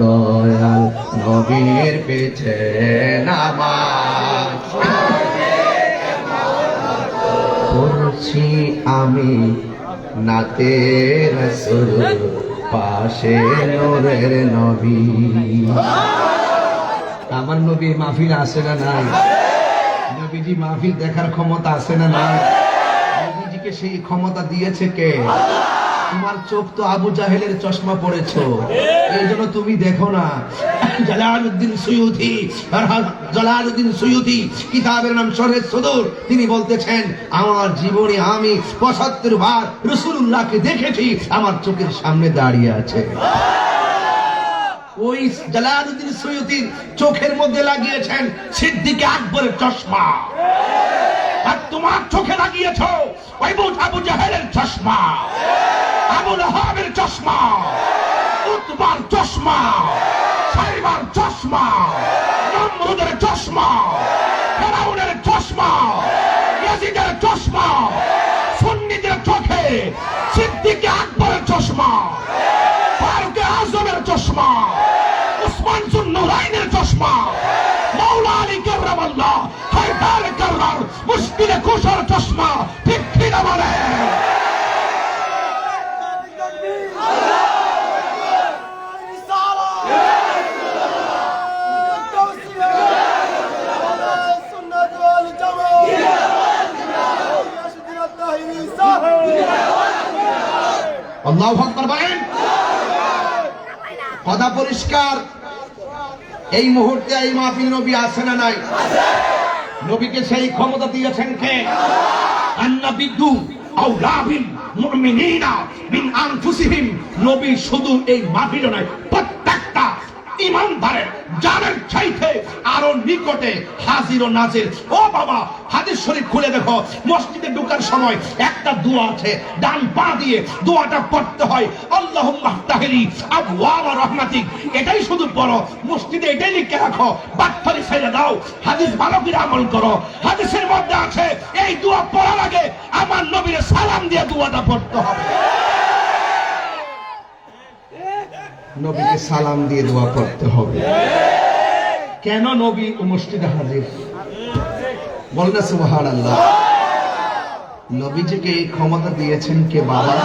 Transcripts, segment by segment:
দয়াল নবীর পেছে আমি নাতে রসুল, পাশে নোরের নবী। আমার নবী মাহফিল আসে না নাই? নবীজি মাহফিল দেখার ক্ষমতা আসে না নাই? নবীজিকে সেই ক্ষমতা দিয়েছে কে? তোমার চোখ তো আবু জাহেলের চশমা পড়েছো। এই জন্য তুমি দেখো না। জালালউদ্দিন জালালউদ্দিন কিতাবের নাম সদর, তিনি বলতেছেন, আমার জীবনে আমি পঁচাত্তর বার দেখেছি, আমার চোখের সামনে দাঁড়িয়ে আছে। ওই জালালউদ্দিন চোখের মধ্যে লাগিয়েছেন সিদ্দিকে আকবরের চশমা। আর তোমার চোখে লাগিয়েছ, ওই আবু জাহেলের চশমা। আবু লাহাবের চশমা, উতবার চশমা, সাইবার চশমা, নমরুদের চশমা, ফেরাউনের চশমা, ইয়াজিদের চশমা, সুন্নিদের চোখে সিদ্দিকে আকবরের চশমা, ফারুক আজমের চশমা, উসমান সুন্নুরাইনের চশমা, মাওলা আলী কার্রামাল্লাহ হায়দার কার্রার মুশকিলে কুশার চশমা, ঠিক ঠিক বলে আল্লাহু আকবার বলেন। কথা পরিষ্কার। এই মুহূর্তে এই মাহফিল নবী আছে না নাই? নবীকে সেই ক্ষমতা দিয়েছেন কে? আন্নাবিদ্দু আউলাবিল মুমিনিনা মিন আনফুসিহিম। নবী শুধু এই মাহফিল নয়, প্রত্যেকটা ইমানদারের জানের চাইতে আরও নিকটে হাজির ও নাজির। ও বাবা, হাদিস শরীফ খুলে দেখো। মসজিদে ঢোকার সময় একটা দোয়া আছে, ডান পা দিয়ে দোয়াটা পড়তে হয়। আল্লাহুম্মা তাহলি আবওয়াব রহমাতিক। এটাই শুধু পড়ো, মসজিদে এটাই লিখে রাখো। বাটফারি ছেড়ে দাও, হাদিস ভালো করে আমল করো। হাদিসের মধ্যে আছে, এই দোয়া পড়ার আগে আমার নবীর সালাম দিয়ে দোয়াটা পড়তে হবে। নবীকে সালাম দিয়ে দোয়া করতে হবে। কেন নবী ও মসজিদে হাজির? বল না সুবহান আল্লাহ নবীজিকে এই ক্ষমতা দিয়েছেন কে বাবা?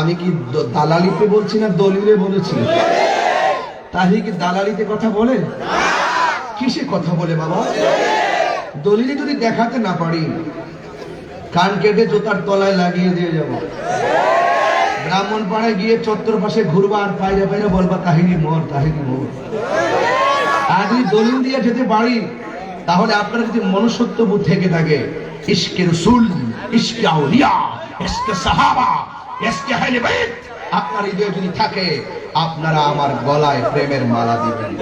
আমি কি দালালিতে বলছি না দলিলে বলেছি? তাহলে কি দালালিতে কথা বলে? কিসে কথা বলে বাবা? দলিলে যদি দেখাতে না পারি, কান কেটে জোতার তলায় লাগিয়ে দিয়ে যাব। ব্রাহ্মণ পাড়ায় গিয়ে চত্বর পাশে ঘুরবা আর পাইরে পাইরে বলবা, কাহিনী মোর কাহিনী মোর। আর যদি দলিল দিয়ে যেতে পারি, তাহলে আপনার যদি মনুষ্যত্ব বোধ থেকে থাকে, ইশকে আউলিয়া সাহাবা বাইত। আপনার হৃদয়ে যদি থাকে, আপনারা আমার গলায় প্রেমের মালা দিবেন।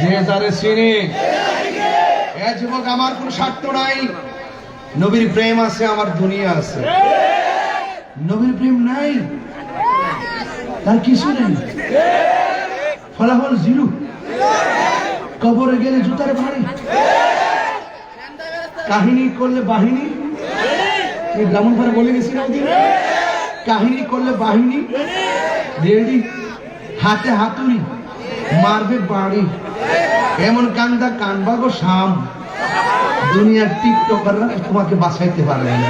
যে যারে যে যুবক, আমার কোন স্বার্থ নাই। নবীর প্রেম আছে, আমার দুনিয়া আছে। নবীর প্রেম নাই? তার কিছু নেই? ফলাফল জিরো। কবরে গেলে জুতার ভারী কাহিনী করলে বাহিনী। এই ব্রাহ্মণ পাড়া বলে গেছি না কাহিনী করলে বাহিনী। রেডি? হাতে হাতুড়ি। মারবে বাড়ি। এমন কান্দা কানবা গো শাম। দুনিয়ার টিকটকাররা তোমাকে বাঁচাইতে পারবে না।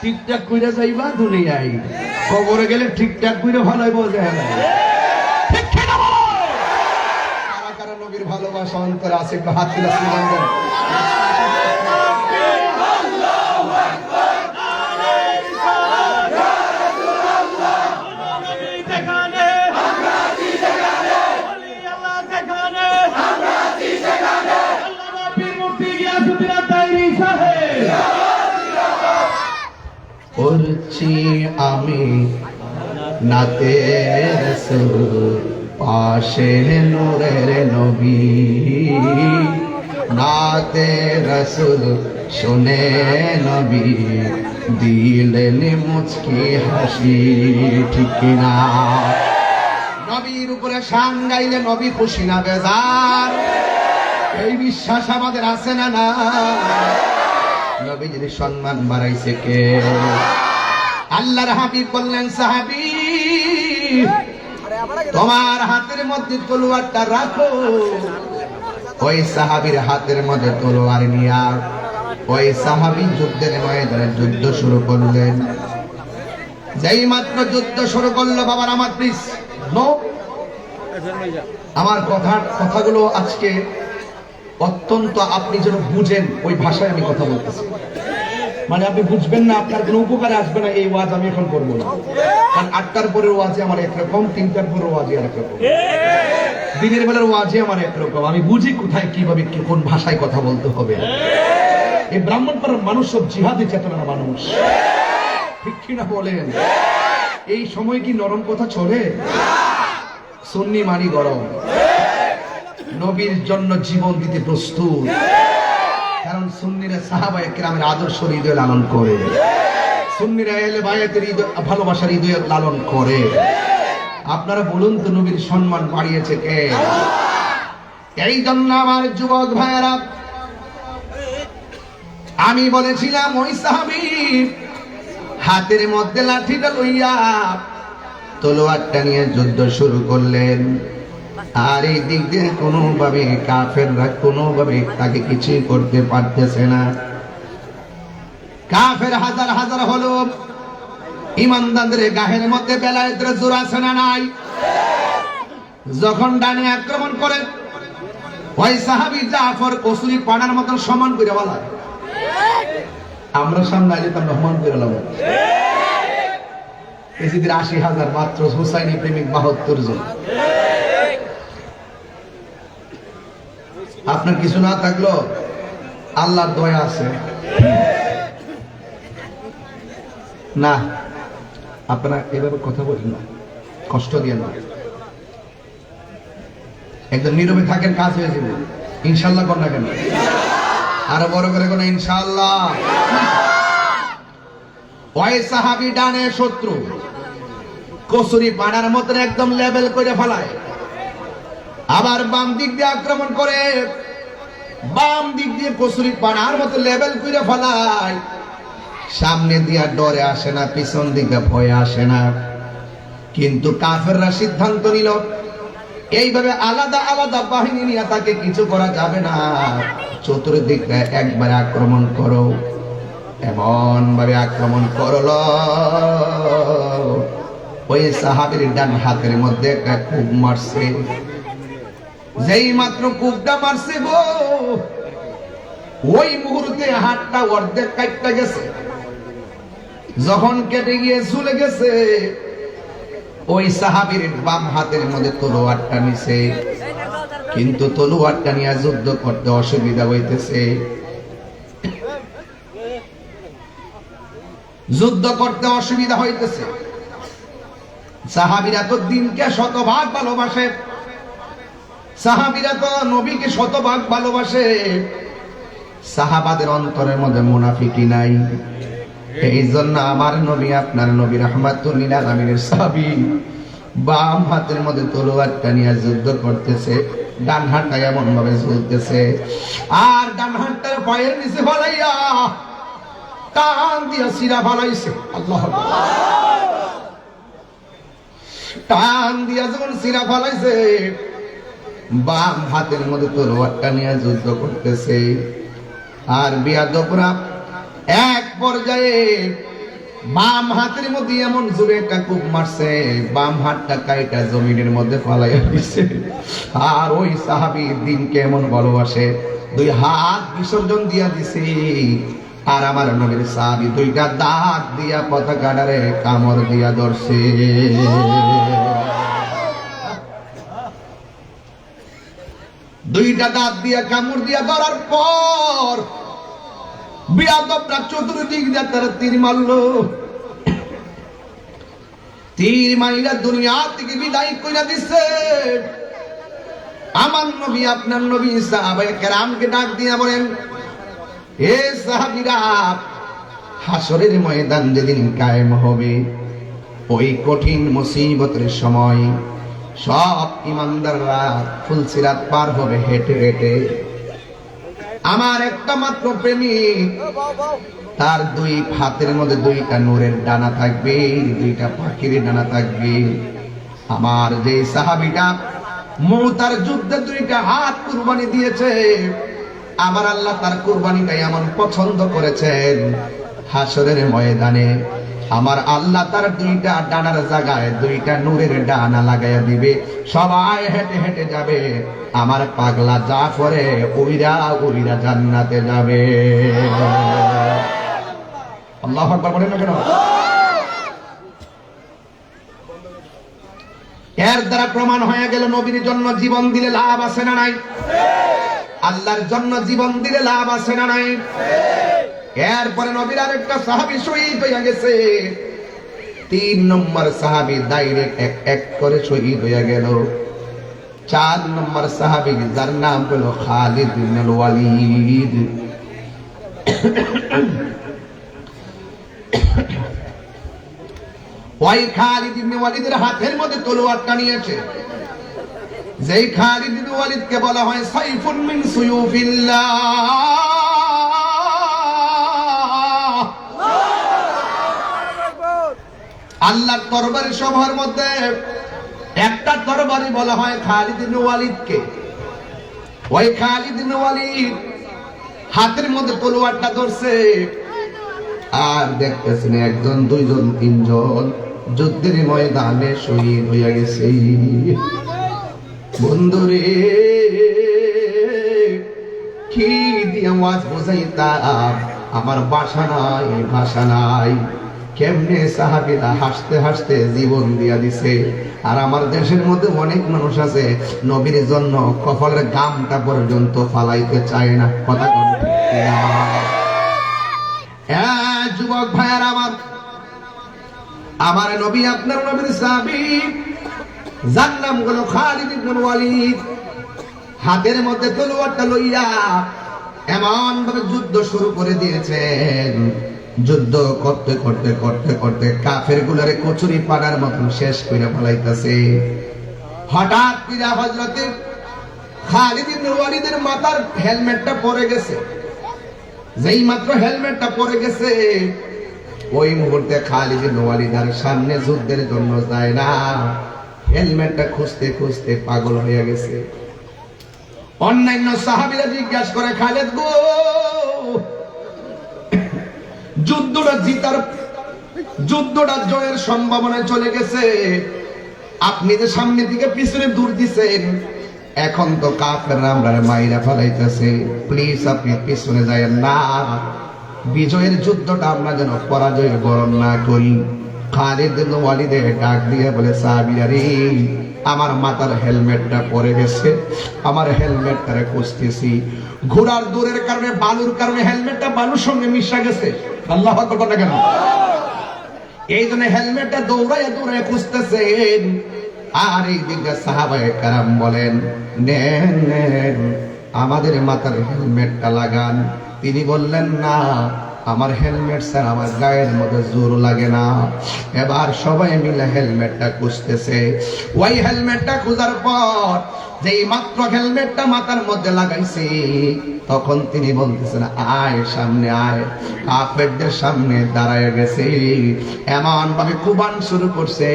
ঠিকঠাক কইরা যাইবা দুনিয়ায়। কবরে গেলে ঠিকঠাক কইরা ভালোই বলতে হবে কারা ভালোবাসা অন্তর আছে হাত তুলে স্লোগান দেন যেখানে বলি আল্লাহ যেখানে আল্লাহ নবীর মুক্তি গিয়াসুদ্দিন আতাইরি সাহেব করছি আমি। নাতে পাশে নূরের নবী। নাতে রসুল, শুনে নবী। দিলেন মুচকি হাসি, ঠিক না নবীর উপরে শান গাইলে নবী খুশি না বেজার? এই বিশ্বাস আমাদের আছে না না নবীজির সম্মান বাড়াইছে কে? আল্লাহর হাবিব বললেন, সাহাবি, তোমার হাতের মধ্যে তলোয়ারটা রাখো। ওই সাহাবীর হাতের মধ্যে তলোয়ার নিয়া ওই সাহাবী যুদ্ধের ময়দানে যুদ্ধ শুরু করলেন। যেই মাত্র যুদ্ধ শুরু করল, বাবার আমার প্লিজ, নো। আমার কথার কথাগুলো আজকে অত্যন্ত আপনি যেন বুঝেন, ওই ভাষায় আমি কথা বলতেছি। মানে আপনি বুঝবেন না, আপনার কোনো উপকারে আসবে না, এই ওয়াজ আমি এখন করব না। কারণ আটটার পরের ওয়াজে আমার একরকম তিনটার পরের ওয়াজে একরকম দিনের বেলার ওয়াজে আমার একরকম আমি বুঝি কোথায়, কীভাবে, কি, কোন ভাষায় কথা বলতে হবে। এই ব্রাহ্মণপাড়ার মানুষ সব জিহাদি চেতনার মানুষ। ঠিক কিনা বলেন? এই সময় কি নরম কথা চলে? সুন্নি মানি গরম। নবীর জন্য জীবন দিতে প্রস্তুত। কারণ সুন্নিরা সাহাবায়ে কেরামের আদর্শ হৃদয় লালন করে। সুন্নিরা এলে বায়াতের ভালোবাসার হৃদয় লালন করে। আপনারা বলুন তো নবীর সম্মান বাড়িয়েছে কে? এই জন্য আমার যুবক ভাইয়েরা, আমি বলেছিলাম, ওই সাহাবি হাতের মধ্যে লাঠিটা লইয়া তলোয়ারটা নিয়ে যুদ্ধ শুরু করলেন। আর এই দিক দিয়ে কোনোভাবে কাফেররা কোনোভাবে তাকে কিছুই করতে পারতেছে না। কাফের হাজার হাজার হলো ইমানদারদের গাহের মধ্যে বেলায়েতের জোর আছে না নাই? যখন ডানে আক্রমণ করে, ওই সাহাবি জাফর কসুরি পানার মতন সমান করে বলা, আমরা সামনে আজ তার রহমান করে লাভ এসিদের আশি হাজার মাত্র হুসাইনি প্রেমিক বাহাত্তর জন। আপনার কিছু না থাকল, আল্লাহর দয়া আছে। না, আপনারা এভাবে কথা বলেন না, কষ্ট দিয়ে না। একদম নীরবে থাকেন, কাজ হয়ে যাবে। ইনশাল্লাহ কর না কেন? আরও বড় করে কোন ইনশাল্লাহ। সাহাবি ডানে শত্রু, কসুরি পাড়ার মতন একদম লেভেল করে ফেলায়। আবার বাম দিক দিয়ে আক্রমণ করে। বাম দিক দিয়ে কসুরি পাড়ার মতো লেভেল করে ফেলায়। সামনে দিয়া ডরে আসে না, পিছন দিকে ভয়ে আসে না। কিন্তু কাফেররা সিদ্ধান্ত নিল, এইভাবে আলাদা আলাদা বাহিনী নিয়ে তাকে কিছু করা যাবে না। চতুর্দিকে একবার আক্রমণ করো এমন ভাবে আক্রমণ করল। ওই সাহাবির ডান হাতের মধ্যে একটা কূপ মারছে। যেই মাত্র কূপটা মারছে গো, ওই মুহূর্তে হাতটা অর্ধেক কাটতে গেছে। যখন কেটে গিয়ে ঝুলে গেছে, ওই সাহাবির বাম হাতের মধ্যে তলোয়ারটা নিছে। কিন্তু তলোয়ারটা নিয়ে যুদ্ধ করতে অসুবিধা হইতেছে। যুদ্ধ করতে অসুবিধা হইতেছে। সাহাবিরা তো দিনকে শতভাগ ভালোবাসে। সাহাবিরা তো নবীকে শতভাগ ভালোবাসে। সাহাবাদের অন্তরের মধ্যে মুনাফিকি নাই। এই জন্য আমার নবী, আপনার নবী রহমাতুল্লিল আলমিনের সাহাবি বাম হাতের মধ্যে তলোয়ারটা নিয়ে যুদ্ধ করতেছে ডান হাতটা এমন ভাবে ঝুলতেছে। আর ডান হাতটার পায়ের নিচে ফলাইয়া টান দিয়া সিরা ফালাইছে। আল্লাহ টান দিয়া যখন সিরা ফালাইছে বাম হাতের মধ্যে তলোয়ারটা নিয়ে যুদ্ধ করতেছে। আর বিয়াদপরা এক পর্যায়ে বাম হাতের মধ্যে এমন জোরে একটা কূপ মারছে, বাম হাতটা কাইটা জমিনের মধ্যে ফালাইয়া দিছে। আর ওই সাহাবি দিনকে এমন ভালোবাসে, দুই হাত বিসর্জন দিয়া দিছে। আর আমার নবীর সাহাবি দুইটা দাঁত দিয়া পতাকাটারে কামড় দিয়া ধরছে। দুইটা দাঁত দিয়া কামড় দিয়া ধরার পর বিয়াদবরা চতুর্দিক দিয়ে তারা তীর তীর মাইরা দুনিয়া থেকে বিদায় আমার নবী, আপনার নবী সাহাবায়ে কেরামকে ডাক দিয়া বলেন, এ সাহাবীরা হাসরের ময়দান যেদিন কায়েম হবে, ওই কঠিন মুসিবতের সময় সব ইমানদাররা ফুলসিরাত পার হবে হেঁটে হেঁটে। আমার একটা মাত্র প্রেমিক তার দুই হাতের মধ্যে দুইটা নূরের ডানা থাকবে, দুইটা পাখির ডানা থাকবে। আমার যে সাহাবিটা মৌতার যুদ্ধে দুইটা হাত কুরবানি দিয়েছে, আমার আল্লাহ তার কুরবানিটাই এমন পছন্দ করেছেন, হাসরের ময়দানে আমার আল্লাহ তার দুইটা ডানার জায়গায় দুইটা নূরের ডানা লাগাইয়া দিবে। সবাই হেঁটে হেঁটে যাবে। আমার পাগলা যা করে উইরা উইরা জান্নাতে যাবে। আল্লাহ আকবার বলেন না কেন? এর দ্বারা প্রমাণ হয়ে গেল নবীর জন্য জীবন দিলে লাভ আছে না নাই? আল্লাহর জন্য জীবন দিলে লাভ আছে না নাই? এরপরে নবীর আরেকটা সাহাবি শহীদ হয়ে গেছে। তিন নম্বর সাহাবি ডাইরেক্ট এক এক করে শহীদ হয়ে গেল। চার নম্বর সাহাবি, যার নাম হলো খালিদ ইবনুল ওয়ালিদ। ওই খালিদ ইবনে ওয়ালিদের হাতের মধ্যে তলোয়ারটা নিয়েছে। যেই খালিদ ইবনে ওয়ালিদকে বলা হয় সাইফুন মিন সুয়ুফিল্লাহ। আল্লাহর তরবারি সভার মধ্যে একটা তরবারি বলা হয় খালিদ ওয়ালিদকে। ওই খালিদ ওয়ালিদ হাতের মধ্যে তলোয়ারটা ধরছে। আর দেখতেছেন একজন, দুইজন, তিনজন যুদ্ধের ময়দানে শহীদ হইয়া গেছে। বন্ধুরে, কি দিয়ে আওয়াজ বোঝাইতাম? আমার বাসা নাই ভাষা নাই। কেমনে সাহাবিরা হাসতে হাসতে জীবন দিয়া দিছে? আর আমার দেশের মধ্যে অনেক মানুষ আছে, নবীর জন্য কপালের গামটা পর্যন্ত ফালাইতে চায় না। কথা যুবক ভাইয়ার আমার আমার নবী, আপনার নবীর সাহাবী, যার নাম হলো খালিদ ওয়ালিদ। হাতের মধ্যে তলোয়ারটা লইয়া এমন ভাবে যুদ্ধ শুরু করে দিয়েছেন। যুদ্ধ করতে করতে করতে করতে কাফের গুলারে কচুরি পানার মতন শেষ করে ফেলাইতেছে। হঠাৎ পিরা হজরতের মাথার হেলমেটটা পরে গেছে। যেই মাত্র হেলমেটটা পরে গেছে, ওই মুহূর্তে খালিদ নোয়ালিদার সামনে যুদ্ধের জন্য যায় না। হেলমেটটা খুঁজতে খুঁজতে পাগল হয়ে গেছে। অন্যান্য সাহাবিরা জিজ্ঞাসা করে, খালেদ গো যুদ্ধটা জিতার যুদ্ধটা জয়ের সম্ভাবনা চলে গেছে। আপনি যে সামনের দিকে পিছনে দূর দিছেন, এখন তো কাফের আমরা মাইরা ফেলাইতেছে। প্লিজ আপনি পিছনে যায় না। বিজয়ের যুদ্ধটা আমরা যেন পরাজয় বরণ না করি। খালিদ ওয়ালিদে ডাক দিয়ে বলে সাহাবীরা রে আমার মাথার হেলমেটটা পরে গেছে। আমার হেলমেটটারে খুঁজতেছি। ঘোড়ার দূরের কারণে বালুর কারণে হেলমেটটা বালুর সঙ্গে মিশা গেছে। আল্লাহ না কেন? এই জন্য হেলমেটটা দৌড়াইয়া দৌড়াইয়া খুঁজতেছেন। আর এই দিকে সাহাবায়ে কারাম বলেন, নেন নেন, আমাদের মাথার হেলমেটটা লাগান। তিনি বললেন, না, আমার হেলমেট স্যার আমার গায়ের মধ্যে জোর লাগে না। এবার সবাই মিলে হেলমেটটা খুঁজতেছে। ওই হেলমেটটা খোঁজার পর যেই মাত্র হেলমেটটা মাথার মধ্যে লাগাইছে, তখন তিনি বলতেছেন, আয়, সামনে আয়। কাফেরদের সামনে দাঁড়ায় গেছে। এমন ভাবে কুবান শুরু করছে,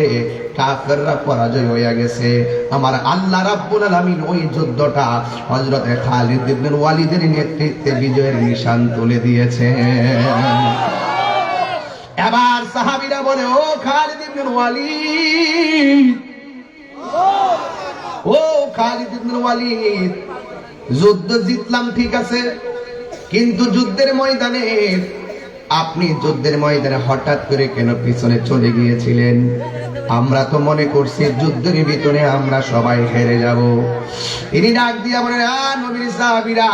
কাফেররা পরাজয় হয়ে গেছে। আমার আল্লাহ রাব্বুল আলামিন ওই যুদ্ধটা হযরতে খালিদ ইবনে ওয়ালিদের নেতৃত্বে বিজয়ের নিশান তুলে দিয়েছে। এবার সাহাবীরা বলে, ও খালিদ ইবনে ওয়ালিদ ও খালিদ ইবনে ওয়ালিদ, যুদ্ধ জিতলাম, ঠিক আছে? কিন্তু যুদ্ধের ময়দানে আপনি যুদ্ধের ময়দানে হঠাৎ করে কেন পিছনে চলে গিয়েছিলেন? আমরা তো মনে করছি যুদ্ধের ভিতরে আমরা সবাই হেরে যাব। তিনি ডাক দিয়া বলেন, আ নবীর সাহাবীরা,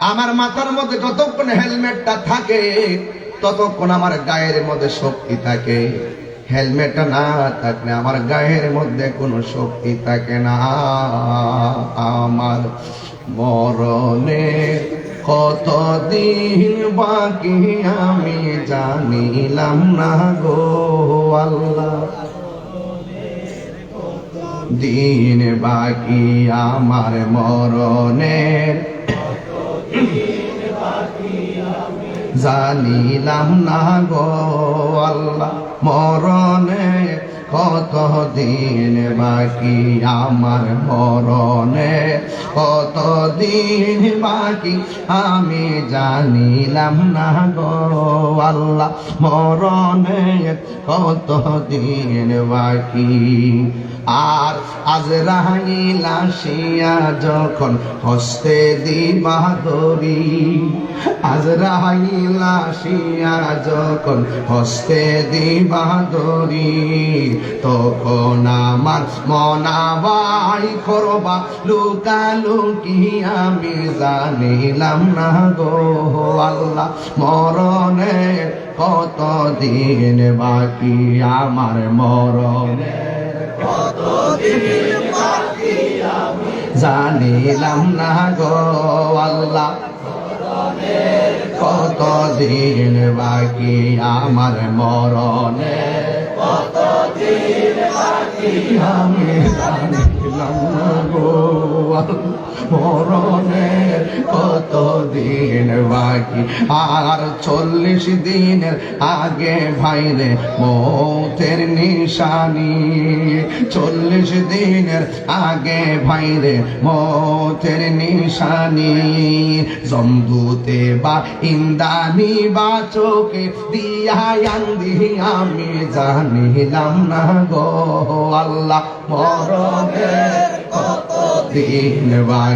আমার মাথার মধ্যে যতক্ষণ হেলমেটটা থাকে, ততক্ষণ আমার গায়ের মধ্যে শক্তি থাকে। হেলমেটটা না থাকলে আমার গায়ের মধ্যে কোনো শক্তি থাকে না। আমার মরণে কতদিন বাকি আমি জানিলাম না গো আল্লাহ। দিন বাকি আমার মরণের জানিলাম না গো আল্লাহ। মরণে কত দিন বাকি আমার মরণে? কত দিন বাকি আমি জানিলাম না গো আল্লাহ, মরণে কত দিন বাকি? আর আজ রাহিল যখন হস্তে দিবা দরি আজ রাহিল আসিয়া যখন হস্তে দিবা দরি তখন আমার মনাবাই করবা লুকালুকি আমি জানিলাম না গো আল্লাহ, মরণে কত দিন বাকি? আমার মরণে জানিলাম না গো আল্লাহ কত দিন বাকি? আমার মরণে আমি জানিলাম গো। মরণে কত দিন বাকি? আর চল্লিশ দিনের আগে ভাইরে মৌতের নিশানি। চল্লিশ দিনের আগে ভাইরে মৌতের নিশানি। জমদুতে বা ইন্দানি বা চোখে দিয়া আমি জানিলাম না গো। আল্লাহ মরণের কত দিন বাকি?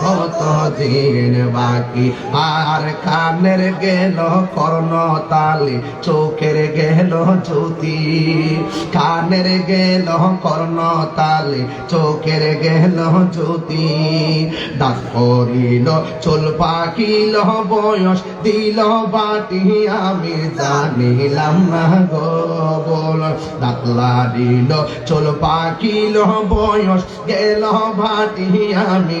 কত দিন বাকি? আর কানের গেল কর্ণ তালি চোখের গেল জ্যোতি। কানের গেল কর্ণ তালি চোখের গেল জ্যোতি। দাঁত করিল, চুল পাকিল, বয়স দিল বাটি, আমি জানিলাম না গো বল। দাঁত লাড়িল, চুল পাকিল, বয়স গেল ভাটি আমি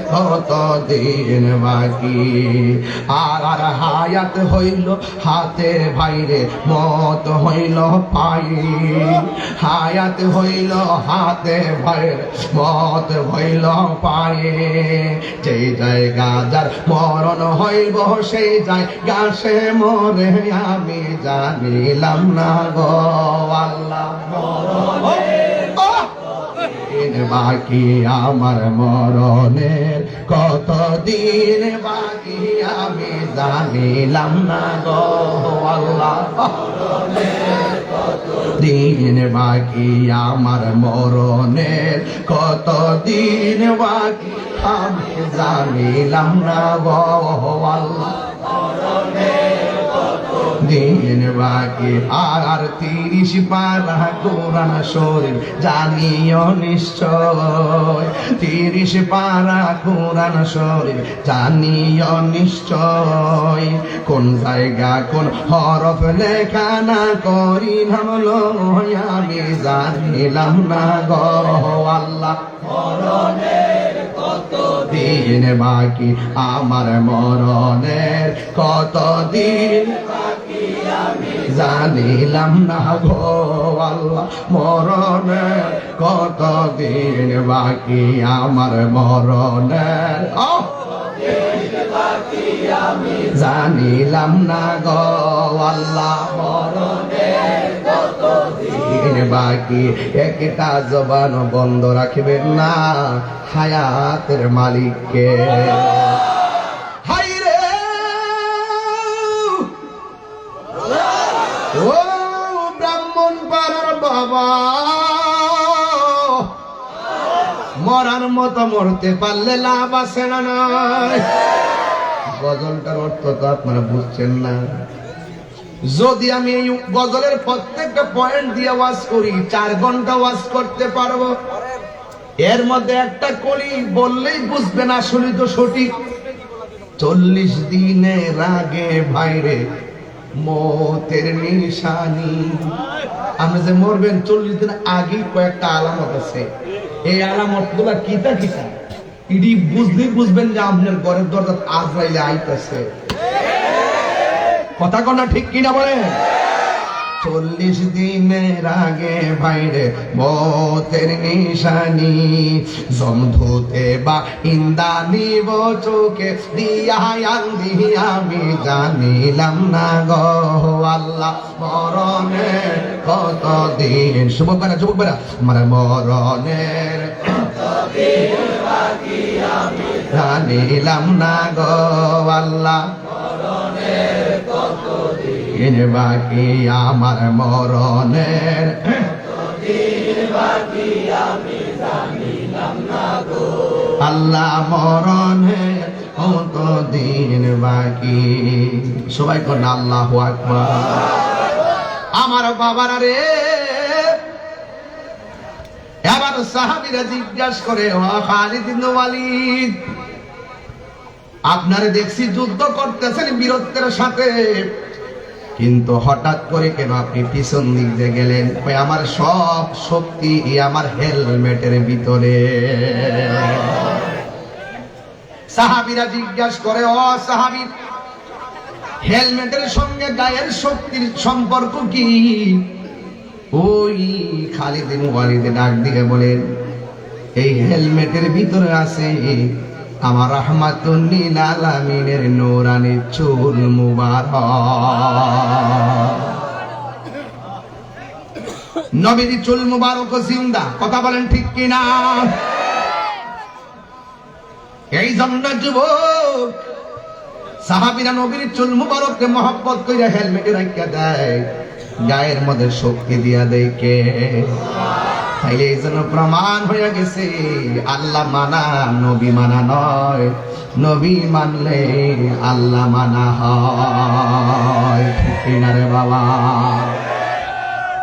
কত দিন বাকি। আর আর হায়াত হইল হাতে ভাইরে মত হইল পাই হায়াত হইল হাতে ভাইরে মত হইল পায়ে। যে জায়গা যার মরণ হইব, সেই জায়গা সে মরে। আমি জানিলাম না গো আল্লাহ দিন বাকি আমার মরণের কত দিন বাকি আমি জানিলাম না গো আল্লাহ। দিন বাকি আমার মরণের কত দিন বাকি আমি জানিলাম না গো আল্লাহ। দিন বাকি আর তিরিশ পারা কোরআন শরীর জানিও নিশ্চয়। তিরিশ পারা কোরআন শরীর জানিও নিশ্চয়। কোন জায়গা কোন হরফ লেখা না করি নামলো আমি জানিলাম না গো আল্লাহ। দিন বাকি আমার মরণের কত দিন জানিলাম না গো আল্লাহ মরণের কত দিন বাকি আমার মরণের! জানিলাম না গো আল্লাহ মরণের বাকি? একটা জবান বন্ধ রাখবেন না হায়াতের মালিককে। মরার মতো মরতে পারলে লাভ আছে না নয় গজলটার অর্থ তো আপনারা বুঝছেন না। যদি আমি এই গজলের প্রত্যেকটা পয়েন্ট দিয়ে ওয়াজ করি, চার ঘণ্টা ওয়াজ করতে পারব। এর মধ্যে একটা কলি বললেই বুঝবে না আসলে তো সঠিক। চল্লিশ দিনের আগে ভাইরে মতের নিশানি। আপনি যে মরবেন, চল্লিশ দিন আগে কয়েকটা আলামত আছে এই আলামতগুলা কিতা কিতা? ইডি বুঝলেই বুঝবেন যে আপনার ঘরের দরজা আজরাইলে আইতেছে। কথা কনা ঠিক কিনা বলে চল্লিশ দিনের আগে বাইরে মতের নিশানি। জমধুতে বা ইন্দানি চোখে দিয়ায়ান দিয়ে আমি জানিলাম না গো। আল্লাহ মরণের কত দিন শুভ বেড়া যুবক বেড়া আমার মরণের জানিলাম না গো। আল্লাহ দিন বাকি আমার মরণের আল্লাহ মরণের কত দিন বাকি সবাই করেন আল্লাহ আকবার আমার বাবার রে এবার সাহাবিরা জিজ্ঞাসা করে ওয়ালিদ আপনারে দেখছি যুদ্ধ করতেছেন বীরত্বের সাথে। কিন্তু হঠাৎ করে কেন আপনি পিছন দিক দিয়ে গেলেন? কই আমার সব শক্তি আমার হেলমেটের ভিতরে। সাহাবিরা জিজ্ঞাসা করে, ও সাহাবি, হেলমেটের সঙ্গে গায়ের শক্তির সম্পর্ক কি? ওই খালিদিন ওয়ালিদে ডাক দিয়ে বলেন, এই হেলমেটের ভিতরে আছে আমার রহমাতুল্লিল আলামিনের নূরানি চুল মুবারক। নবীজি চুল মুবারক জিন্দা, কথা বলেন ঠিক কিনা? এই জন্য যুবক, সাহাবিরা নবীর চুল মুবারককে মহব্বত কইরা হেলমেটে রাখিয়া দেয়, গায়ের মধ্যে শক্তি দিয়া দেয় কে? তাইলে এই জন্য প্রমাণ হয়ে গেছে, আল্লাহ মানা, নবী মানা নয়। নবী মানলে আল্লাহ মানা হয়। রে বাবা।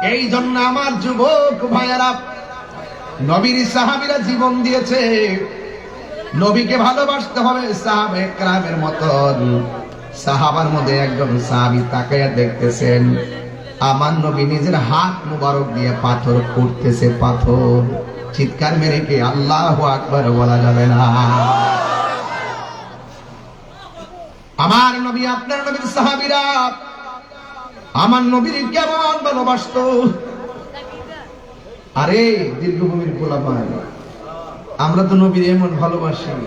এই জন্য আমার যুবক ভাইয়ারা নবীর সাহাবিরা জীবন দিয়েছে। নবীকে ভালোবাসতে হবে সাহাবে ক্রামের মতন। সাহাবার মধ্যে একজন সাহাবি তাকাইয়া দেখতেছেন। আমার নবী নিজের হাত মুবারক দিয়ে পাথর করতেছে পাথর। চিৎকার মেরে কি আল্লাহ আকবার বলা যাবে না। আমার নবী, আপনার নবীর সাহাবিরা আমার নবীর কেমন ভালোবাসত? আরে, দীর্ঘভূমির গোলাপান। আমরা তো নবীর এমন ভালোবাসি।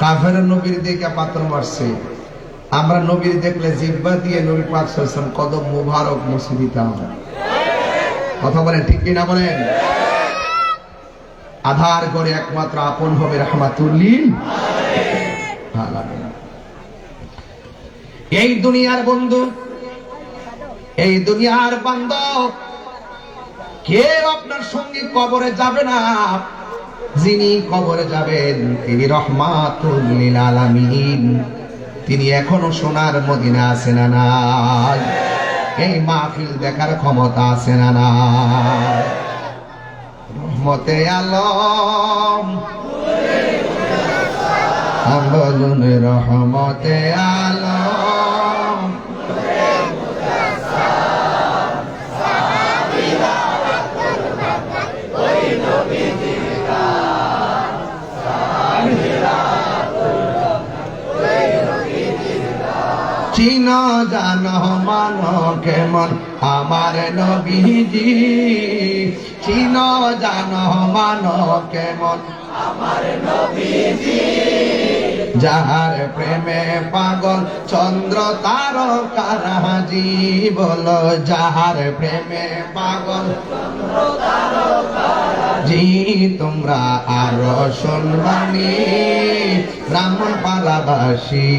কাফের নবীর দেখে পাত্র মারছে। আমরা নবীর দেখলে জিব্বা দিয়ে নবী পাক সাল্লাম কদম মুবারক মুছে দিতাম কথা বলেন ঠিক কিনা বলেন? আধার করে একমাত্র আপন হবে রহমাতুল্লিল। এই দুনিয়ার বন্ধু, এই দুনিয়ার বান্ধব কেউ আপনার সঙ্গে কবরে যাবে না। যিনি কবরে যাবেন তিনি রহমাতুল্লিল আলামিন। তিনি এখনও সোনার মদিনা আছে না নাই? এই মাহফিল দেখার ক্ষমতা আছে না নাই? রহমতে আলম। বলুন রহমতে আলম। চিন জান মান কেমন? আমার নবীজি চিন জান মান কেমন? যাহার প্রেমে পাগল চন্দ্র তার কারাজি বল যাহার প্রেমে পাগল জি, তোমরা আরও শুনবানি ব্রাহ্মণ পাড়াবাসী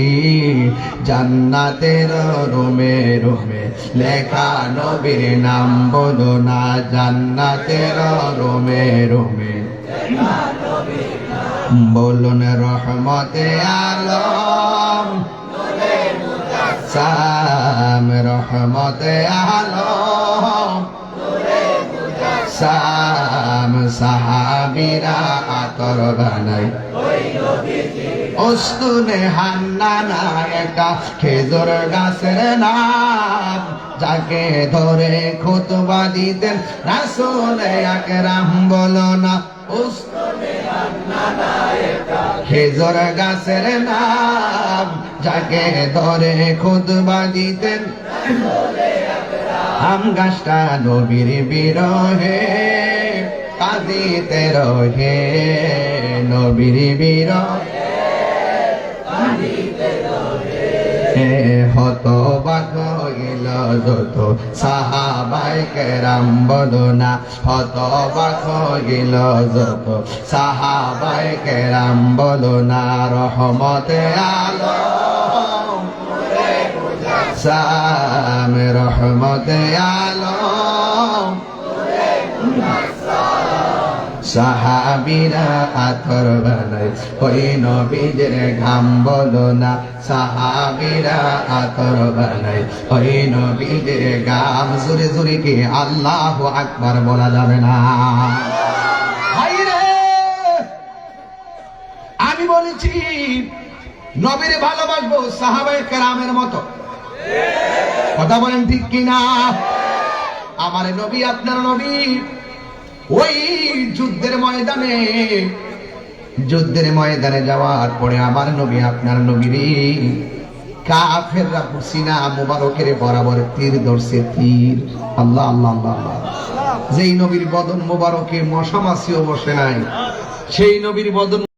জান্নাতের রোমে রোমে লেখা নবীর নাম বলো না, জান্নাতের রোমে রোমে। বলুন রহমতে আলম রহমতে আলম। সাম সাহাবিরা আতর বানাই অস্তুনে হান্নানা একটা খেজুর গাছের নাম। যাকে ধরে খুতবা দিতেন রাসুল একরাম বলো না খেজুর গাছের নাম। যাকে ধরে খুতবা দিতেন আম গাছটা নবীর বিরহে, কাঁদিতে রহে, নবীর বিরহে হত বাক হইল যত সাহাবাই কেরাম বদনা হত বাক হইল যত সাহাবাই কেরাম বদনা রহমতে আলো। সাম রহমতে আলম। সাহাবিরা আতর বানাই ওই নবীদের ঘাম বলো না। সাহাবিরা আতর বানাই ওই নবীদের গাম জুড়ে জুড়ে কি আল্লাহ আকবার বলা যাবে না। আমি বলেছি, নবীরে ভালোবাসবো সাহাবায়ে কেরামের মতো। কথা বলেন ঠিক কিনা? আমার নবী, আপনার নবী, ওই যুদ্ধের ময়দানে যুদ্ধের ময়দানে যাওয়ার পরে আমার নবী, আপনার নবীরে কাফেররা সিনা মুবারকের বরাবর তীর ধরছে, তীর। আল্লাহ আল্লাহ আল্লাহ যেই নবীর বদন মুবারকে মশা মাছিও বসে নাই, সেই নবীর বদন